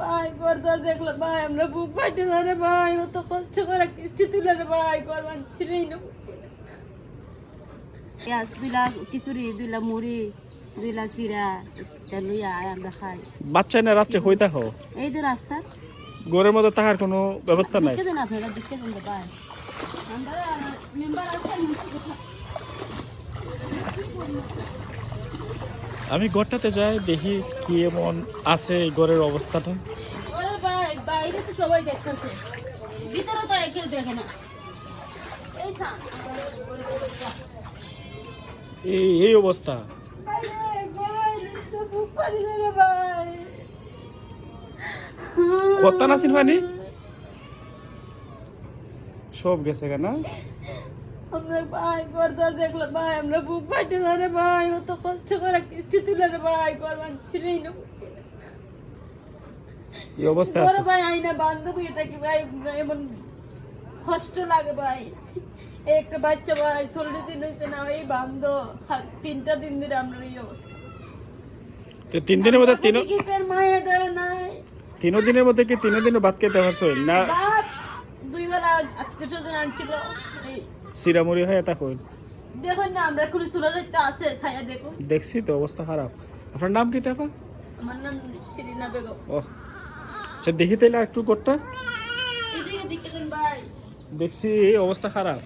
ভাই করতে দেখল ভাই আমরা বুক ফাটে ধরে ভাই ও তো কষ্ট করে কিস্তি তুলে রে ভাই না বুঝছি পেঁয়াজ দুইলা খিচুড়ি দুইলা মুড়ি দুইলা চিরা তেল লইয়া আয় আমরা খাই। বাচ্চা না রাত্রে হই থাকো? এই তো রাস্তা। ঘরের মধ্যে থাকার কোনো ব্যবস্থা নাই? দিকে দেন আপনারা দিকে দেন রে ভাই। আমরা মেম্বার আমি ঘরটাতে যাই দেখি কি এমন আছে এই ঘরের অবস্থাটা। বাইরে তো সবাই দেখতেছে। ভিতরে তো কেউ দেখে না। এই এই অবস্থা। কত নাছিল পানি সব গেছে কেন আমরা ভাই করতে দেখল ভাই আমরা বুক ফাটে ধরে ভাই ও তো কষ্ট করে কিস্তি তুলে ভাই করবার ছিলই না এই অবস্থা আছে? ভাই আইনা বান্ধবী থাকি ভাই এমন কষ্ট লাগে ভাই। এই একটা বাচ্চা ভাই ষোলো দিন হয়েছে না এই বান্ধ। তিনটা দিন ধরে আমরা এই অবস্থা। তিন দিনের মধ্যে তিন টিকিটের মায়া ধরে নাই? তিন দিনের মধ্যে কি তিন দিনে ভাত খেতে পারছ? না। দুই বেলা আত্মীয় স্বজন আনছিল সিরামুড়ি হয়ে তখন দেখুন না আমরা খুলে চলে যাইতে আছে ছায়া দেখুন। দেখছি তো অবস্থা খারাপ। আপনার নাম কি তাপা আমার নাম শিরিনা বেগম। ও আচ্ছা দেখি আর একটু ভাই। দেখছি এই অবস্থা খারাপ।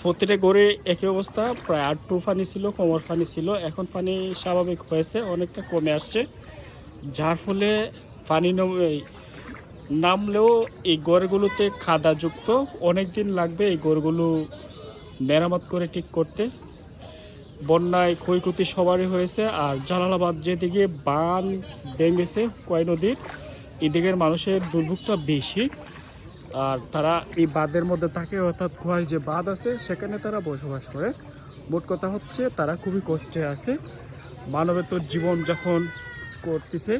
প্রতিটা গড়ে একই অবস্থা প্রায় আট টু পানি ছিল কোমর পানি ছিল। এখন পানি স্বাভাবিক হয়েছে অনেকটা কমে আসছে। যার ফলে পানি নামলেও এই গড়গুলোতে খাদাযুক্ত। অনেক দিন লাগবে এই গড়গুলো মেরামত করে ঠিক করতে। বন্যায় ক্ষয়ক্ষতি সবারই হয়েছে, আর জালালাবাদ যেদিকে বান ভেঙেছে কয় নদীর, এদিকের মানুষের দুর্ভোগটা বেশি। আর তারা এই বাঁধের মধ্যে থাকে, অর্থাৎ কুয়ায় যে বাঁধ আছে, সেখানে তারা বসবাস করে। মোট কথা হচ্ছে, তারা খুবই কষ্টে আছে। মানবেতর জীবন যখন করতেছে।